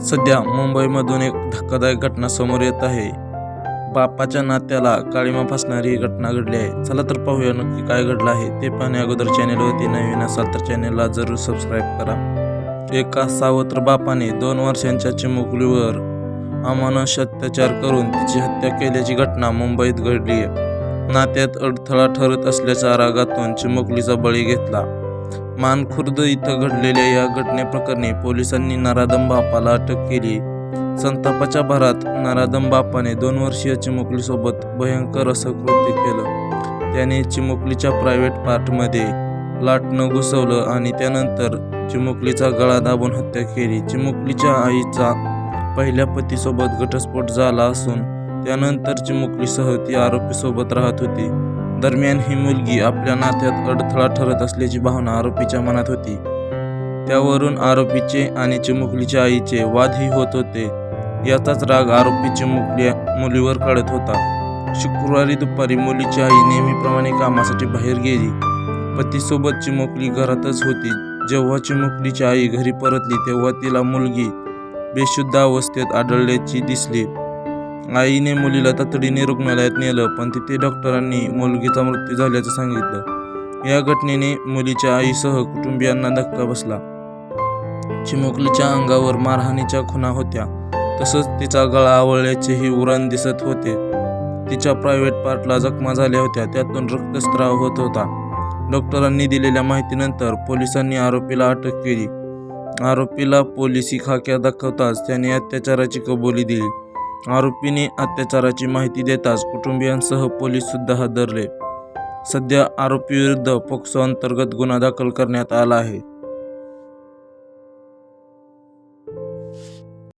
सध्या मुंबईमधून एक धक्कादायक घटना समोर येत आहे. बापाच्या नात्याला काळीमा फासणारी ही घटना घडली आहे. चला तर पाहूया नक्की काय घडलं आहे. ते पाहण्या अगोदर चॅनेलवरती नवीन असाल तर चॅनेलला जरूर सबस्क्राईब करा. एका सावत्र बापाने दोन वर्षांच्या चिमुकलीवर अमानुष अत्याचार करून तिची हत्या केल्याची घटना मुंबईत घडली आहे. नात्यात अडथळा ठरत असल्याच्या रागातून चिमुकलीचा बळी घेतला. मानखुर्द इथं घडलेल्या या घटनेप्रकरणी पोलिसांनी नराधम बापाला अटक केली. संतापाच्या भरात नराधम बापाने दोन वर्षीय चिमुकलीसोबत भयंकर असं कृत्य केलं. त्याने चिमुकलीच्या प्रायव्हेट पार्टमध्ये लाटणं घुसवलं आणि त्यानंतर चिमुकलीचा गळा दाबून हत्या केली. चिमुकलीच्या आईचा पहिल्या पतीसोबत घटस्फोट झाला असून त्यानंतर चिमुकलीसह ती आरोपीसोबत राहत होती. दरम्यान ही मुलगी आपल्या नात्यात अडथळा ठरत असल्याची भावना आरोपीच्या मनात होती. त्यावरून आरोपीचे आणि चिमुकलीच्या आईचे वादही होत होते. याचाच राग आरोपी चिमुकली मुलीवर काढत होता. शुक्रवारी दुपारी मुलीची आई नेहमीप्रमाणे कामासाठी बाहेर गेली. पतीसोबत चिमुकली घरातच होती. जेव्हा चिमुकलीची आई घरी परतली तेव्हा तिला मुलगी बेशुद्ध अवस्थेत आढळल्याची दिसली. आईने मुलीला तातडीने रुग्णालयात नेलं पण तिथे डॉक्टरांनी मुलगीचा मृत्यू झाल्याचं सांगितलं. या घटनेने मुलीच्या आईसह कुटुंबियांना धक्का बसला. चिमुकलीच्या अंगावर मारहाणीच्या खुणा होत्या. तसंच तिचा गळा आवळल्याचेही उरण दिसत होते. तिच्या प्रायव्हेट पार्टला जखमा झाल्या होत्या. त्यातून रक्तस्राव होत होता. डॉक्टरांनी दिलेल्या माहितीनंतर पोलिसांनी आरोपीला अटक केली. आरोपीला पोलिसी खाक्या दाखवताच त्याने अत्याचाराची कबुली दिली. आरोपीने अत्याचाराची माहिती देताच कुटुंबियांसह पोलीस सुद्धा हादरले. सध्या आरोपीविरुद्ध पोक्सो अंतर्गत गुन्हा दाखल करण्यात आला आहे.